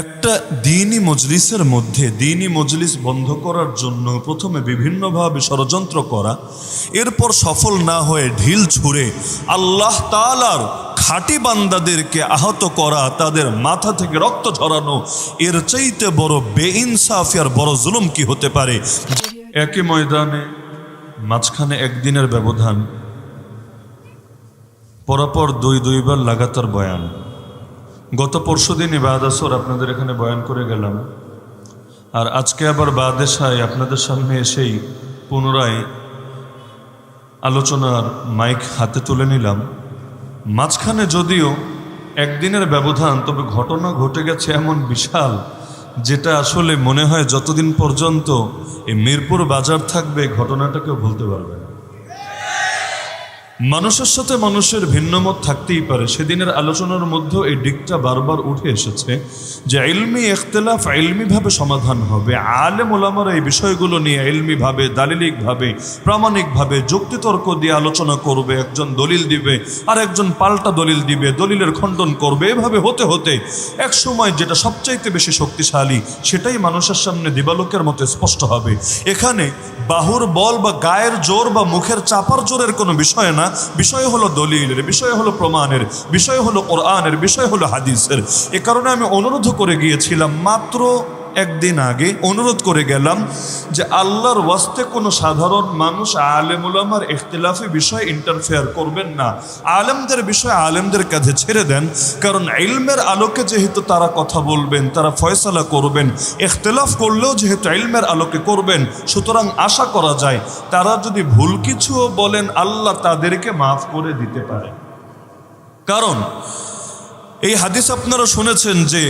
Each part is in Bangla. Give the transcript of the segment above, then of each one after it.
একটা দিনই মজলিসের মধ্যে, দিনই মজলিস বন্ধ করার জন্য প্রথমে বিভিন্নভাবে ষড়যন্ত্র করা, এরপর সফল না হয়ে ঢিল ছুঁড়ে আল্লাহ তালার খাঁটি বান্দাদেরকে আহত করা, তাদের মাথা থেকে রক্ত ঝরানো, এর চাইতে বড় বেইনসাফি আর বড় জুলুম কি হতে পারে? একই ময়দানে মাঝখানে একদিনের ব্যবধান, পরপর দুই দুইবার লাগাতার বয়ান। গত পরশু দিন বাদাসর আপনাদের এখানে বয়ান করে গেলাম। আর আজকে আবার বাদেশায় আপনাদের সামনে এসেই পুনরায় আলোচনার মাইক হাতে তুলে নিলাম। মাঝখানে যদিও একদিনের ব্যবধান, তবে ঘটনা ঘটে গেছে এমন বিশাল, যেটা আসলে মনে হয় যতদিন পর্যন্ত এই মিরপুর বাজার থাকবে ঘটনাটাকেও ভুলতে পারবে মানুষের সাথে মানুষের ভিন্নমত থাকতেই পারে। সেদিনের আলোচনার মধ্যেও এই দিকটা বারবার উঠে এসেছে যে ইলমি এখতলাফ ইলমিভাবে সমাধান হবে। আলেম ওলামারা এই বিষয়গুলো নিয়ে ইলমিভাবে, দালিলিকভাবে, প্রামাণিকভাবে যুক্তিতর্ক দিয়ে আলোচনা করবে, একজন দলিল দিবে আর একজন পাল্টা দলিল দিবে, দলিলের খণ্ডন করবে। এভাবে হতে হতে এক সময় যেটা সবচাইতে বেশি শক্তিশালী, সেটাই মানুষের সামনে দিবালোকের মতো স্পষ্ট হবে। এখানে বাহুর বল বা গায়ের জোর বা মুখের চাপার জোরের কোনো বিষয় না বিষয় হলো দলিলের, বিষয় হলো প্রমাণের, বিষয় হলো কোরআনের, বিষয় হলো হাদিসের। এ কারণে আমি অনুরোধ করে গিয়েছিলাম, মাত্র একদিন আগে অনুরোধ করে গেলাম যে আল্লাহর ওয়াস্তে কোনো সাধারণ মানুষ আলেমুলামার ইখতিলাফি বিষয়ে ইন্টারফেয়ার করবেন না। আলেমদের বিষয়ে আলেমদের কাছে ছেড়ে দেন, কারণ ইলমের আলোকে যেহেতু তারা কথা বলবেন, তারা ফয়সালা করবেন, ইখতিলাফ করলেও যেহেতু ইলমের আলোকে করবেন, সুতরাং আশা করা যায় তারা যদি ভুল কিছুও বলেন, আল্লাহ তাদেরকে মাফ করে দিতে পারে। কারণ এই হাদিস আপনারা শুনেছেন যে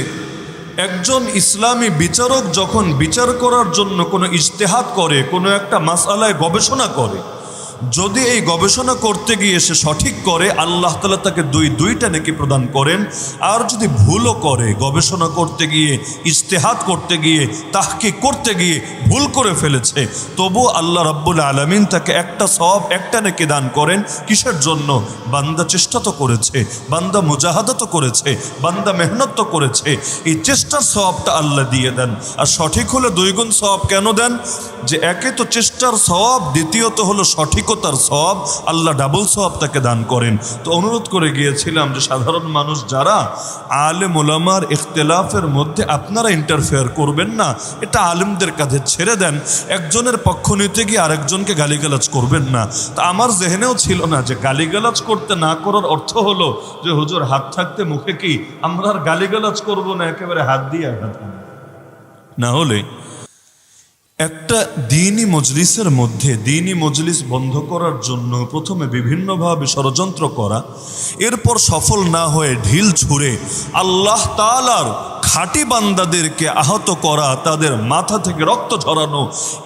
একজন ইসলামী বিচারক যখন বিচার করার জন্য কোনো ইজতেহাদ করে, কোনো একটা মাসালায় গবেষণা করে যদি এই গবেষণা করতে গিয়ে সে সঠিক করে, আল্লাহ তালা তাকে দুই, দুইটা নাকি প্রদান করেন। আর যদি ভুলও করে, গবেষণা করতে গিয়ে ইস্তেহাত করতে গিয়ে তাহকে করতে গিয়ে ভুল করে ফেলেছে, তবু আল্লাহ রাব্বুল আলমিন তাকে একটা সব একটা নাকি দান করেন। কিসের জন্য? বান্দা চেষ্টা তো করেছে, বান্দা মুজাহাদা তো করেছে, বান্দা মেহনত তো করেছে। এই চেষ্টার সবটা আল্লাহ দিয়ে দেন। আর সঠিক হলে দুইগুণ সব কেন দেন? যে একে তো চেষ্টার সব দ্বিতীয়ত হলো সঠিকতার সব, আল্লাহ ডাবল সব তাকে দান করেন। তো অনুরোধ করে গিয়েছিলাম যে সাধারণ মানুষ যারা আলে মোলামার ইখতলাফের মধ্যে আপনারা ইন্টারফেয়ার করবেন না, এটা আলেমদের কাছে ছেড়ে দেন। একজনের পক্ষ নিতে গিয়ে আরেকজনকে গালিগালাজ করবেন না। তা আমার জেহেনেও ছিল না যে গালিগালাজ করতে না করার অর্থ হলো যে, হুজুর, হাত থাকতে মুখে কি? আমরা আর গালিগালাজ করব না, একেবারে হাত দিয়ে আঘাত। না হলে একটা দিনই মজলিসের মধ্যে দিনই মজলিস বন্ধ করার জন্য প্রথমে বিভিন্নভাবে ষড়যন্ত্র করা, এরপর সফল না হয়ে ঢিল ছুঁড়ে আল্লাহ তালার খাঁটি বান্দাদেরকে আহত করা, তাদের মাথা থেকে রক্ত ঝরানো,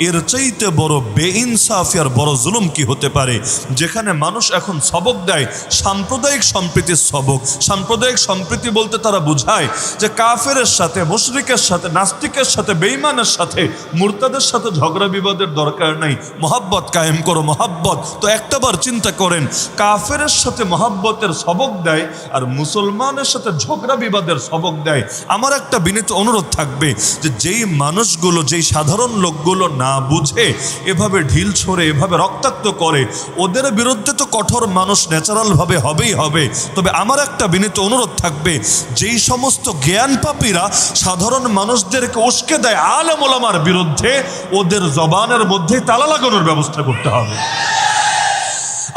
এর চাইতে বড় বেইনসাফি আর বড় জুলুম কি হতে পারে? যেখানে মানুষ এখন সবক দেয়, সাম্প্রদায়িক সম্প্রীতির সবক। সাম্প্রদায়িক সম্প্রীতি বলতে তারা বুঝায় যে কাফেরের সাথে, মুশরিকের সাথে, নাস্তিকের সাথে বেইমানের সাথে, মুরতাদের সাথে ঝগড়া বিবাদের দরকার নাই। মহাব্বত কায়েম করো, মহাব্বত। তো একটাবার চিন্তা করেন, কাফেরের সাথে মহাব্বতের সবক দেয় আর মুসলমানের সাথে ঝগড়া বিবাদের সবক দেয়। আমার একটা বিনীত অনুরোধ থাকবে যে যেই মানুষগুলো, যেই সাধারণ লোকগুলো না বুঝে, এভাবে ঢিল ছড়ে, এভাবে রক্তাক্ত করে, ওদের বিরুদ্ধে তো কঠোর মানুষ ন্যাচারালভাবে হবেই হবে। তবে আমার একটা বিনীত অনুরোধ থাকবে, যেই সমস্ত জ্ঞান পাপীরা সাধারণ মানুষদেরকে উস্কে দেয় আলেম ওলামার বিরুদ্ধে, ওদের জবানের মধ্যে তালা লাগানোর ব্যবস্থা করতে হবে।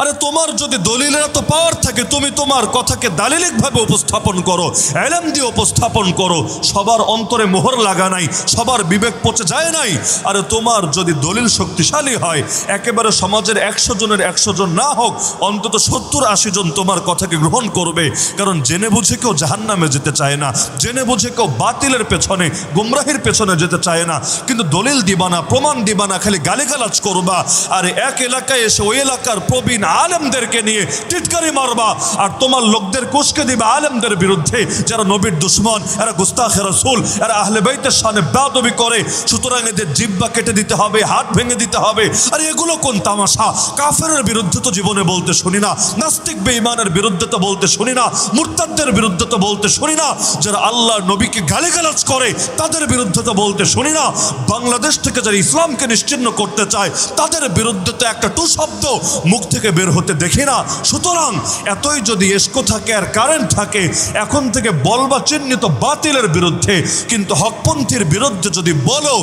আরে তোমার যদি দলিলের এত পাওয়ার থাকে, তুমি তোমার কথাকে দালিলিকভাবে উপস্থাপন করো এলাম দিয়ে উপস্থাপন করো, সবার অন্তরে মোহর লাগা নাই, সবার বিবেক পচে যায় নাই। আরে তোমার যদি দলিল শক্তিশালী হয়, একেবারে সমাজের একশো জনের একশো জন না হোক, অন্তত সত্তর আশি জন তোমার কথাকে গ্রহণ করবে। কারণ জেনে বুঝে কেউ জাহান নামে যেতে চায় না, জেনে বুঝে কেউ বাতিলের পেছনে, গুমরাহির পেছনে যেতে চায় না। কিন্তু দলিল দিবা না প্রমাণ দিবা না খালি গালিগালাজ করবা। আর এক এলাকায় এসে ওই এলাকার প্রবীণ আলেমদেরকে নিয়ে টিটকারি মারবা। আর তোমার লোকদের কুসকে দিবে আলেমদের বিরুদ্ধে। যারা নবীর দুশ্মন, এরা গুস্তাখে রসুল, এরা আহলে বাইতের সামনে বেদবি করে। সুতরাং এদের জিব্বা কেটে দিতে হবে, হাত ভেঙে দিতে হবে। আর এগুলো কোন তামাশা? কাফেরের বিরুদ্ধে তো জীবনে বলতে শুনি না। নাস্তিক বেঈমানের বিরুদ্ধে তো বলতে শুনি না। মুরতাদদের বিরুদ্ধে তো বলতে শুনি না। যারা আল্লাহর নবীকে গালিগালাজ করে, তাদের বিরুদ্ধে তো বলতে শুনি না। বাংলাদেশ থেকে যারা ইসলামকে নিশ্চিহ্ন করতে চায়, তাদের বিরুদ্ধে তো একটা টু শব্দ মুখ থেকে বের হতে দেখি না। সুতরাং এতই যদি এসকো থাকে আর কারেন্ট থাকে, এখন থেকে বলবা চিহ্নিত বাতিলের বিরুদ্ধে, কিন্তু হকপন্থীর বিরুদ্ধে যদি বলো,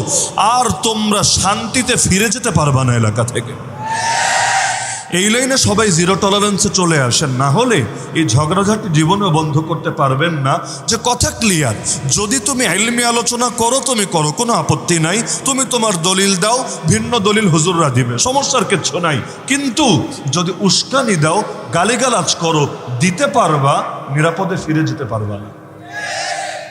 আর তোমরা শান্তিতে ফিরে যেতে পারবা না এলাকা থেকে। এই লাইনে সবাই জিরো টলারেন্সে চলে আসেন। না হলে এই ঝগড়াঝাটি জীবনে বন্ধ করতে পারবেন না। যে কথা ক্লিয়ার যদি তুমি এলমি আলোচনা করো, তুমি করো, কোনো আপত্তি নাই। তুমি তোমার দলিল দাও, ভিন্ন দলিল হুজুররা দিবে, সমস্যার কিচ্ছু নাই। কিন্তু যদি উস্কানি দাও, গালিগালাজ করো, দিতে পারবা, নিরাপদে ফিরে যেতে পারবা না।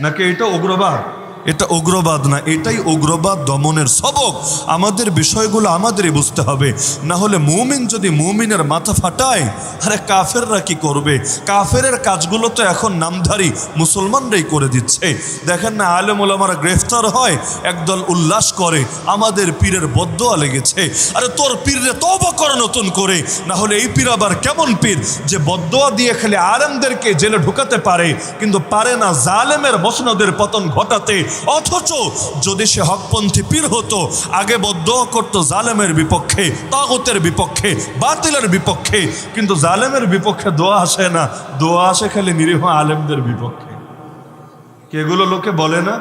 নাকি এটা উগ্রবাদ? এটা উগ্রবাদ না, এটাই উগ্রবাদ দমনের সবক। আমাদের বিষয়গুলো আমাদেরই বুঝতে হবে। না হলে মুমিন যদি মুমিনের মাথা ফাটায়, আরে কাফেররা কি করবে? কাফেরের কাজগুলো তো এখন নামধারী মুসলমানরাই করে দিচ্ছে। দেখেন না, আলেম ওলামারা গ্রেফতার হয়, একদল উল্লাস করে, আমাদের পীরের বদোয়া লেগেছে। আরে তোর পীরে তবা করে নতুন করে, না হলে এই পীর আবার কেমন পীর? যে বদোয়া দিয়ে খালি আলেমদেরকে জেলে ঢুকাতে পারে, কিন্তু পারে না জালেমের মসনদের পতন ঘটাতে অথচ যদি সে হকপন্থী পীর হতো, আগে বদ্ধ করত জালেমের বিপক্ষে, তাগতের বিপক্ষে, বাতিলের বিপক্ষে। কিন্তু জালেমের বিপক্ষে দোয়া আসে না, দোয়া আসে খালি নিরীহ আলেমদের বিপক্ষে। কেগুলো লোকে বলে না?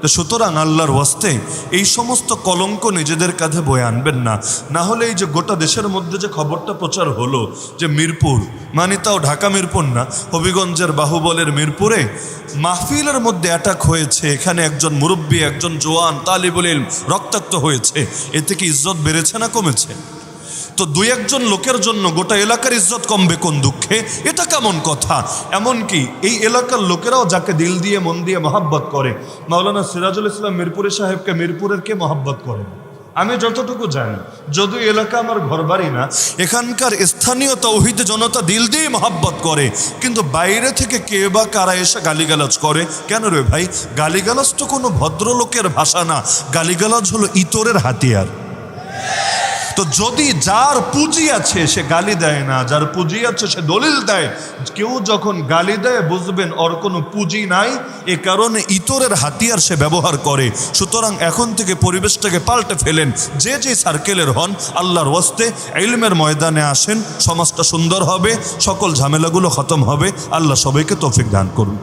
তো সুতরাং আল্লাহর ওয়াস্তে এই সমস্ত কলঙ্ক নিজেদের কাঁধে বয়ে আনবেন না। না হলে এই যে গোটা দেশের মধ্যে যে খবরটা প্রচার হলো, যে মিরপুর মানে তাও ঢাকা মিরপুর না, হবিগঞ্জের বাহুবলের মিরপুরে মাহফিলের মধ্যে অ্যাটাক হয়েছে, এখানে একজন মুরব্বী, একজন জোয়ান, তালিবুল রক্তাক্ত হয়েছে। এতে কি ইজ্জত বেড়েছে না কমেছে? তো দুই একজন লোকের জন্য গোটা এলাকার ইজ্জত কমবে কোন দুঃখে? এটা কেমন কথা? এমনকি এই এলাকার লোকেরাও যাকে দিল দিয়ে, মন দিয়ে মহাব্বত করে। মাওলানা সিরাজুল ইসলাম মিরপুরের সাহেবকে মিরপুরের কে মহাব্বত করে? আমি যতটুকু জানি যদিও এলাকা আমার ঘর বাড়ি না, এখানকার স্থানীয় তৌহিদ জনতা দিল দিয়ে মহাব্বত করে। কিন্তু বাইরে থেকে কে বা কারা এসে গালিগালাজ করে? কেন রে ভাই? গালিগালাজ তো কোনো ভদ্রলোকের ভাষা না। গালিগালাজ হলো ইতরের হাতিয়ার। তো যদি যার পুঁজি আছে সে গালি দেয় না, যার পুঁজি আছে সে দলিল দেয়, কেউ যখন গালি দেয়, বুঝবেন ওর কোনো পুঁজি নাই, এ কারণে ইতরের হাতিয়ার সে ব্যবহার করে। সুতরাং এখন থেকে পরিবেশটাকে পাল্টে ফেলেন। যে যে সার্কেলের হন, আল্লাহর ওয়াস্তে ইলমের ময়দানে আসেন, সমাজটা সুন্দর হবে, সকল ঝামেলাগুলো খতম হবে। আল্লাহ সবাইকে তৌফিক দান করুন।